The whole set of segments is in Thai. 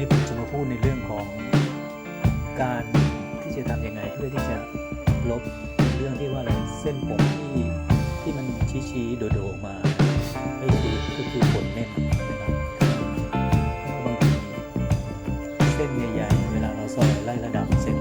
นี้ผมจะมาพูดในเรื่องของการที่จะทำยังไงเพื่อที่จะลบเรื่องที่ว่าอะไรเส้นผมที่ที่มันชี้ชี้โดดๆอมาก็คือก็คือขนแน่นนะครับบางทีเส้นใหญ่ๆเวลาเราซอยไล่ระดับเส้น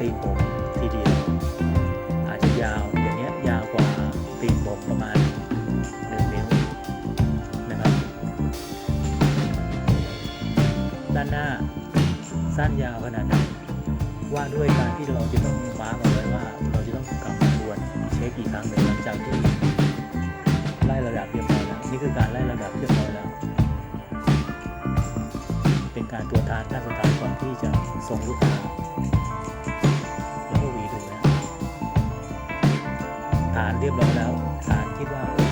ตีนผมทีเดียวอาจจะยาวอย่างเงี้ยยาวกว่าตีนผมประมาณหนึ่งนิ้วนะครับ ด้านหน้าสั้นยาวขนาดนั้นว่าด้วยการที่เราจะต้องมาร์กเอาไว้ว่า เราจะต้องกลับมาทวนเช็คอีกครั้งหนึ่งหลังจากที่ไล่ระดับเรียบร้อยแล้วนี่คือการไล่ระดับเรียบร้อยแล้วเป็นการตัวทานขั้นสุดท้ายก่อนที่จะส่งลูกค้า ฐานเรียบร้อยแล้วศาลคิดว่า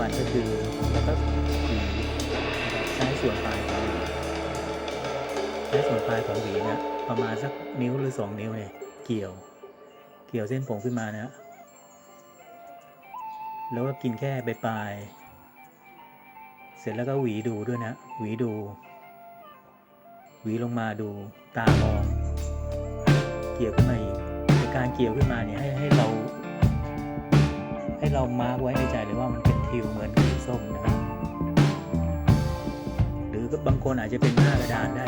วันก็คือแล้วก็หวีใช้ส่วนปลายของหวีใช้ส่วนปลายของหวีนะประมาณสักนิ้วหรือสองนิ้วเนี่ยเกี่ยว เกี่ยวเส้นผมขึ้นมานะแล้วก็กินแค่ใบปลาย เสร็จแล้วก็หวีดูด้วยนะ หวีดู หวีลงมาดูตามอง เกี่ยวขึ้นมาอีกการเกี่ยวขึ้นมาเนี่ยให้ให้เรา ให้เรามาร์กไว้ในใจเลยว่ามัน ทิวเหมือนสีส้มนะหรือบางคนอาจจะเป็นหน้ากระดานได้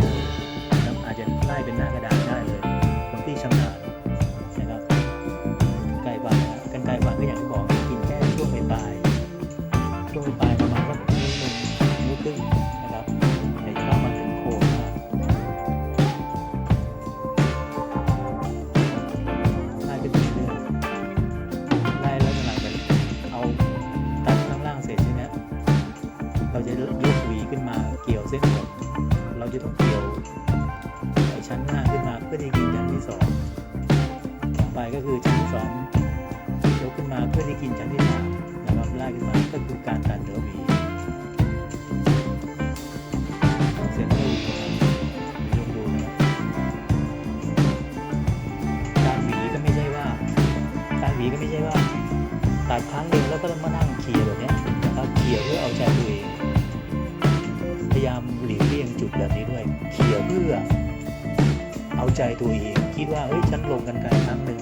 งชั้นที่สามนะครับไล่ขึ้นมาก็คือการตัดเหลืบีเซ็นเตอร์อีกครับลองดูนะครับการหวีก็ไม่ใช่ว่า การหวีก็ไม่ใช่ว่าตัดครั้งเดียวแล้วก็ต้องมานั่งเลียร์แบบนี้นะครับเลียร์เพื่อเอาใจตัวเองพยายามหลีกเลี่ยงจุดแบบนี้ด้วยเลียร์เพื่อเอาใจตัวเองคิดว่าเฮ้ยฉันลงกันไกลครั้งหนึ่ง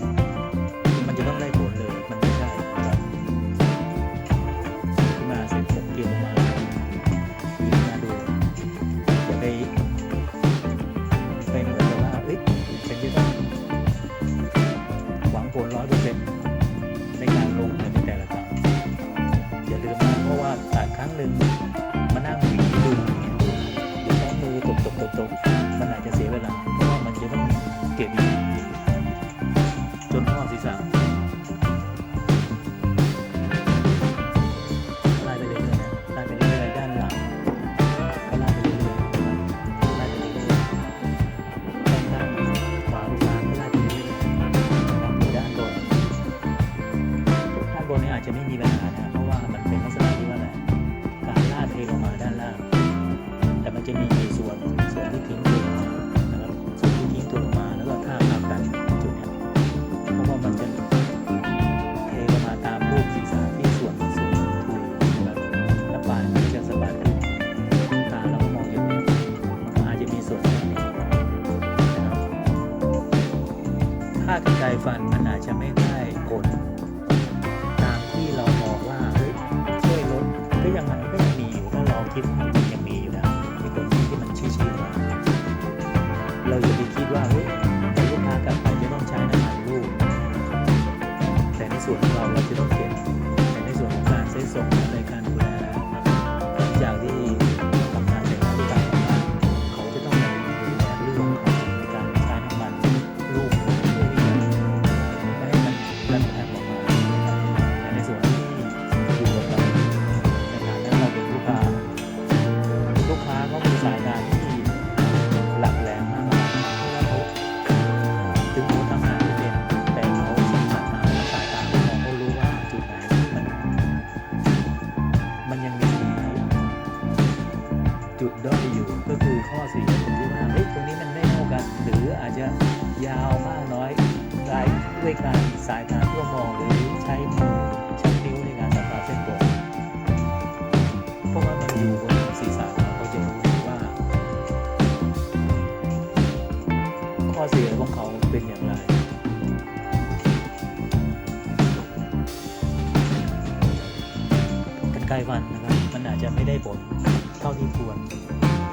นี้อาจจะไม่มีปัญหานะ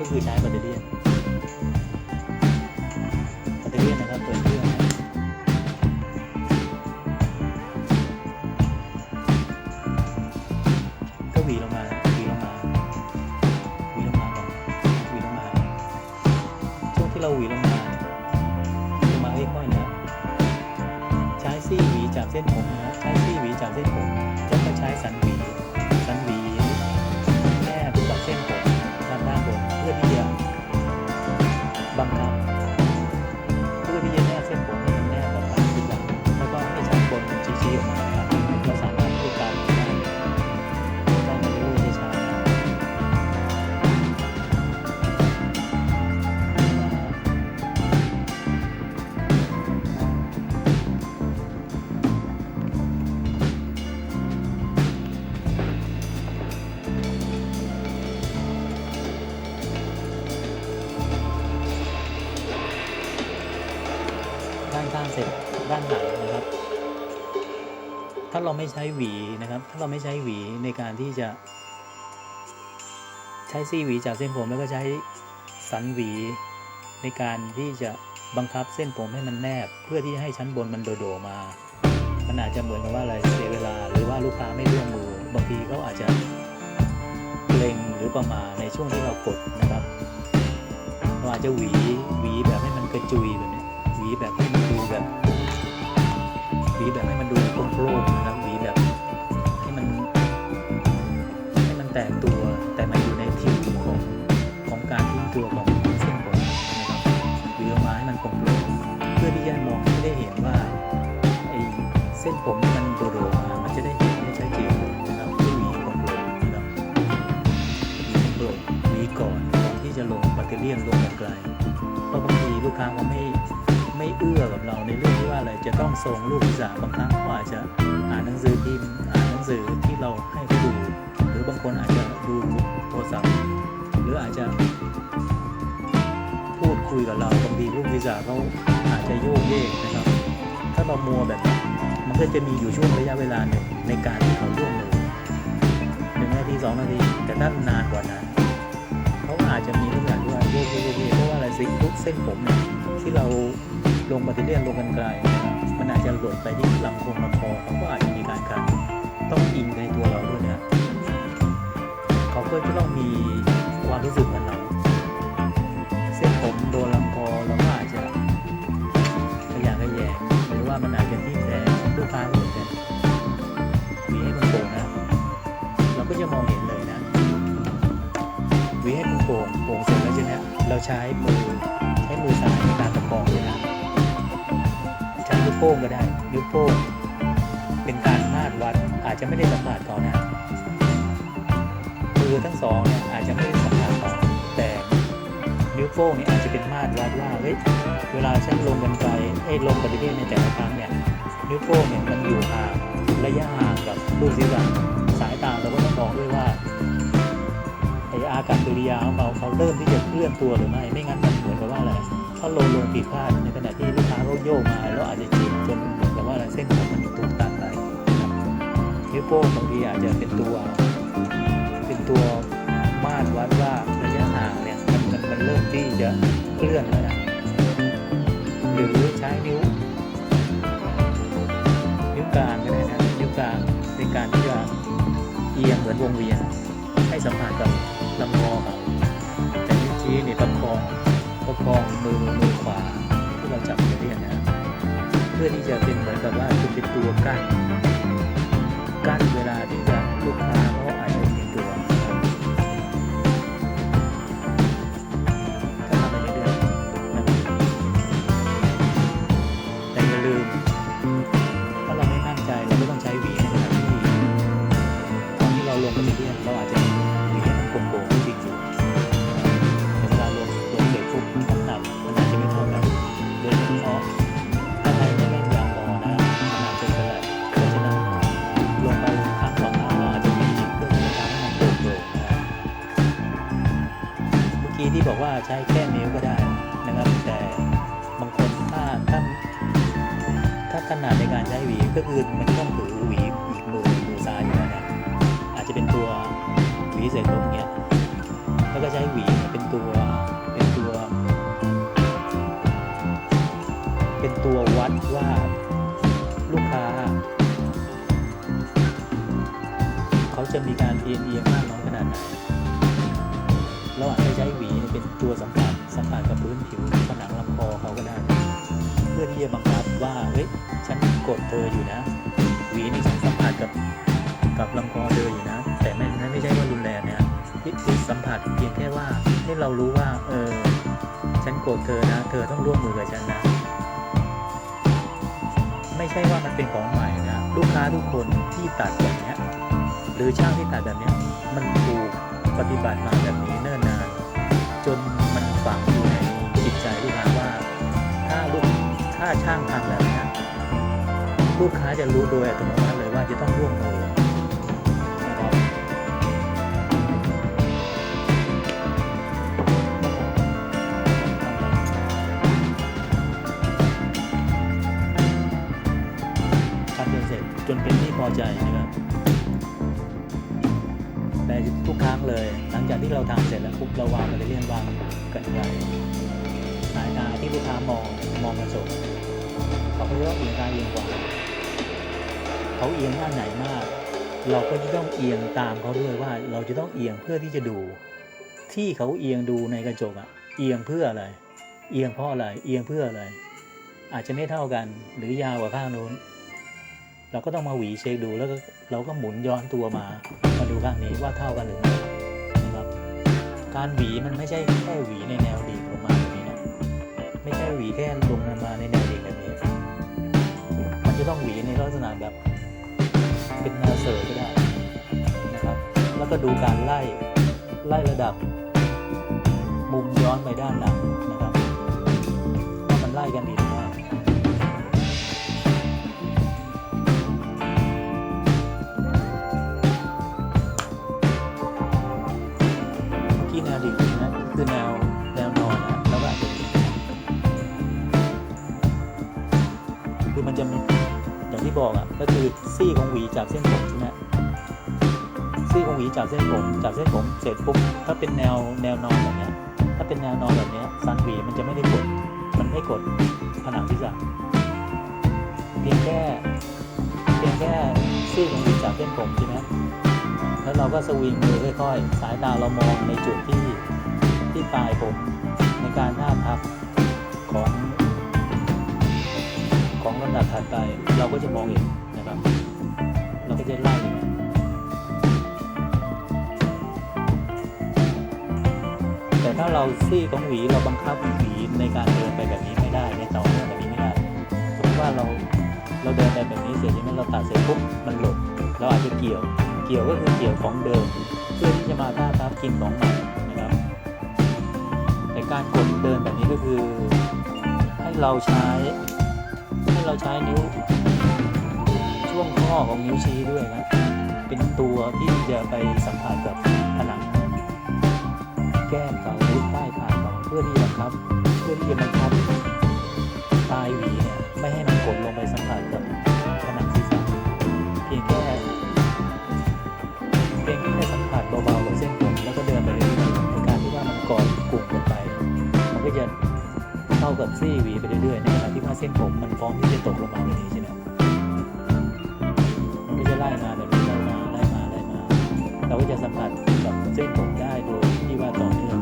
็คือใช้แบตเตอรี่ เราไม่ใช้หวีนะครับ ถ้าเราไม่ใช้หวีในการที่จะ ใช้ซี่หวีจากเส้นผมแล้วก็ใช้สันหวี ในการที่จะบังคับเส้นผมให้มันแนบ เพื่อที่จะให้ชั้นบนมันโดดมา มันอาจจะเหมือนกับว่าอะไรเสียเวลา หรือว่าลูกค้าไม่ร่วมมือบางทีเขาอาจจะเกรงหรือประมาในช่วงที่เรากดนะครับ เราอาจจะหวีหวีแบบให้มันกระจุยแบบนี้หวีแบบให้มัน วีแบบให้มันดูโปร่งๆนะครับหวีแบบให้มันให้มันแตกตัวแต่มันอยู่ในทิศของของการทิ้งตัวของเส้นผมนะครับหวีออกมาให้มันโปร่งๆเพื่อที่จะมองให้ได้เห็นว่าไอ้เส้นผมที่มันโดดๆมามันจะได้เห็นได้ชัดเจนนะครับด้วยหวีโปร่งๆนะครับมีโปร่งมีก่อนก่อนที่จะลงแบตเตอรี่ยนลงไกลเพราะบางทีลูกค้าเขาไม่ไม่เอื้อกับเราในเรื่อง จะต้องทรงลูกศีรษะบางครั้งเขาอาจจะอ่านหนังสือพิมพ์อ่านหนังสือที่เราให้เขาดู หรือบางคนอาจจะดูโทรศัพท์หรืออาจจะ พูดคุยกับเราบางทีลูกศีรษะเขาอาจจะโยกเยกนะครับ ถ้าเรามัวแบบมันก็จะมีอยู่ช่วงระยะเวลาหนึ่งในการที่เขาร่วมมือหนึ่งนาทีสองนาทีแต่ถ้านานกว่านั้นเขาอาจจะมีทุกอย่างด้วยโยกโยกโยกโยกเพราะว่าอะไรสิทุกเส้นผมเนี่ยที่เรา ลงบัตเรียนลงกันไกลนะครับมันอาจจะหล่นไปที่ลำโพงลำคอเขาก็อาจจะมีการขัดต้องอิงในตัวเราด้วยนะเขาก็จะต้องมีความรู้สึกเหมือนเราเส้นผมโดนลำคอเราก็อาจจะขยางขยแยงหรือว่ามันอาจจะที่แสงลูกค้าเหมือนกันมีให้มันโป่งนะ เราก็จะมองเห็นเลยนะวีให้มันโป่งโป่งเสร็จแล้วใช่ไหมเราใช้มือใช้มือซ้าย ป้งก็ได้ นิ้วโป้ง เป็นการมาดวัดอาจจะไม่ได้สัมผัสเขานะมือทั้งสองเนี่ยอาจจะไม่ได้สัมผัสเขาแต่นิ้วโป้งเนี่ยอาจจะเป็นมาดวัดว่าเฮ้ยเวลาฉันลงกันไกลไอ้ลงปฏิเวทในแต่ละครั้งเนี่ยนิ้วโป้งเนี่ยมันอยู่ห่างระยะห่างกับลูกศีรษะสายตาเราก็ต้องมองด้วยว่าไออาการกิริยาของเราเขาเริ่มที่จะเคลื่อนตัวหรือไม่ไม่งั้นมันเหมือนกับว่าอะไรถ้าโลลงผิดพลาดในขณะที่ลูก โยกมาแล้วอาจจะจิบจนเหมือนกับว่าอะเส้นมมันถูกตัดไปนิ้วโป้งบางทีอาจจะเป็นตัว เป็นตัวมาตรวัดว่าระยะห่างเนี่ยมันมันมันเริ่มที่จะเคลื่อนแล้วนะหรือใช้นิ้ว นิ้วกลางก็ได้นะนิ้วกลางในการที่จะเอียงเหมือนวงเวียนให้สัมผัสกับลำคอเขาแต่นิ้วชี้เนี่ยประคองประคองมือมือขวา เราจับอยู่เนี่ยนะเพื่อที่จะเป็นเหมือนกับว่าจะเป็นตัวกั้นกั้นเวลาที่จะลูกค้า เสร็จลงเงี้ยแล้วก็ใช้หวีเป็นตัวเป็นตัว เป็นตัววัดว่าลูกค้า เขาจะมีการเอียงเอียงมากน้อยขนาดไหนเราอาจจะใช้หวีเป็นตัวสัมผัสสัมผัสกับพื้นผิวผนังลำคอเขาก็ได้เพื่อที่จะบังคับว่าเฮ้ยฉันกดเธออยู่นะ หวีนี่ฉันสัมผัสกับกับลำคอเธออยู่นะ แต่ไม่ นะที่ที่สัมผัสเพียงแค่ว่าให้เรารู้ว่า เออ ฉันโกรธเธอนะ เธอต้องร่วมมือกับฉันนะ ไม่ใช่ว่ามันเป็นของใหม่นะลูกค้าทุกคนที่ตัดแบบเนี้ยหรือช่างที่ตัดแบบเนี้ยมันถูกปฏิบัติมาแบบนี้เนิ่นนานจนมันฝังอยู่ในจิตใจลูกค้าว่า ถ้าลูกถ้าช่างทำแบบนี้ลูกค้าจะรู้โดยอัตโนมัติเลยว่าจะต้องร่วมมือ จนเป็นที่พอใจนะครับแต่ทุกครั้งเลย หลังจากที่เราทำเสร็จแล้วปุ๊บเราวางมันเลื่อนวางกันไกลสายตาที่ลูกค้ามองมองกระจกเขาก็จะต้องเอียงกายเอียงกว่าเขาเอียงด้านไหนมาก เราก็จะต้องเอียงตามเขาด้วยว่า เราจะต้องเอียงเพื่อที่จะดู ที่เขาเอียงดูในกระจกอะเอียงเพื่ออะไร เอียงเพราะอะไร เอียงเพื่ออะไร อาจจะไม่เท่ากันหรือยาวกว่าข้างโน้น เราก็ต้องมาหวีเช็คดูแล้วก็เราก็หมุนย้อนตัวมา มาดูข้างนี้ว่าเท่ากันหรือไม่นะครับ การหวีมันไม่ใช่แค่หวีในแนวดิ่งลงมาแบบนี้นะไม่ใช่หวีแค่ลงมาในแนวดิ่งแบบนี้ มันจะต้องหวีในลักษณะแบบเป็นแนวเสยก็ได้นะครับ แล้วก็ดูการไล่ไล่ระดับ มุมย้อนไปด้านหลังนะครับว่ามันไล่กันดีหรือ คือแนวแนวนอนนะแล้วก็อาจจะคือมันจะอย่างที่บอกอะก็คือซี่ของหวีจากเส้นผมใช่ไหมซี่ของหวีจากเส้นผมจากเส้นผมเสร็จปุ๊บถ้าเป็นแนวแนวนอนแบบเนี้ยถ้าเป็นแนวนอนแบบเนี้ยสันหวีมันจะไม่ได้กดมันไม่กดผนังศีรษะเพียงแค่เพียงแค่ซี่ของหวีจากเส้นผมใช่ไหมแล้วเราก็สวิงมือค่อยๆ สายตาเรามองในจุดที่ ที่ปลายผมในการหน้าพับของของลำดับถัดไปเราก็จะมองเห็นนะครับ เราก็จะไล่แต่ถ้าเราซี่ของหวีเราบังคับหวีในการเดินไปแบบนี้ไม่ได้ในต่อเนื่องแบบนี้ไม่ได้สมมติว่าเราเราเดินไปแบบนี้เสร็จใช่ไหมเราตัดเสร็จปุ๊บมันหลุดเราอาจจะเกี่ยวเกี่ยวก็คือเกี่ยวของเดิม เพื่อที่จะมาท่าทับกินของใหม่ การกดเดินแบบนี้ก็คือ ให้เราใช้ให้เราใช้นิ้ว ช่วงข้อของนิ้วชี้ด้วยนะ เป็นตัวที่จะไปสัมผัสกับผนังแก้มเขาหรือใต้คางเขาเพื่อที่จะบังคับ เพื่อที่จะบังคับปลายหวีเนี่ยไม่ให้มันกดลงไปสัมผัสกับ กับซี่หวีไปเรื่อยๆในขณะที่ว่าเส้นผมมันพร้อมที่จะตกลงมาแบบนี้ใช่ไหมมันก็จะไล่มาแบบนี้ไล่มาไล่มาไล่มา เราก็จะสัมผัสกับเส้นผมได้โดยที่ว่าต่อเนื่อง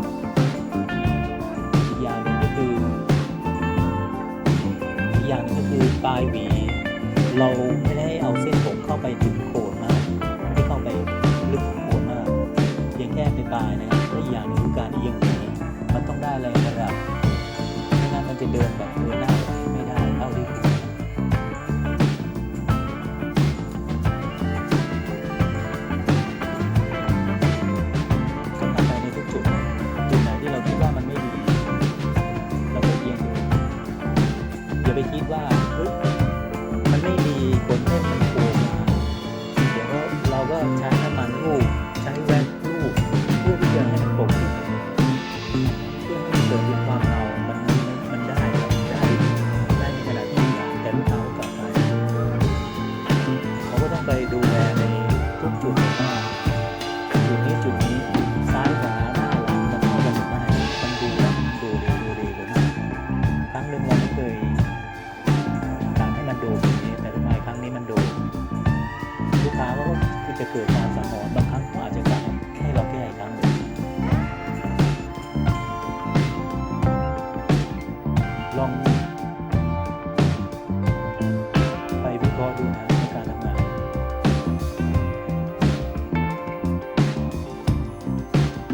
อีกอย่างหนึ่งก็คืออีกอย่างหนึงก็คือปลายหวี เราไม่ได้เอาเส้นผมเข้าไปถึงโคนมากไม่ได้เข้าไปลึกโคนมากเพียงแค่ปลายนะครับและอีกอย่างหนึงคือการเอียงหวีมันต้องได้แรงระดับ จะเดินแบบ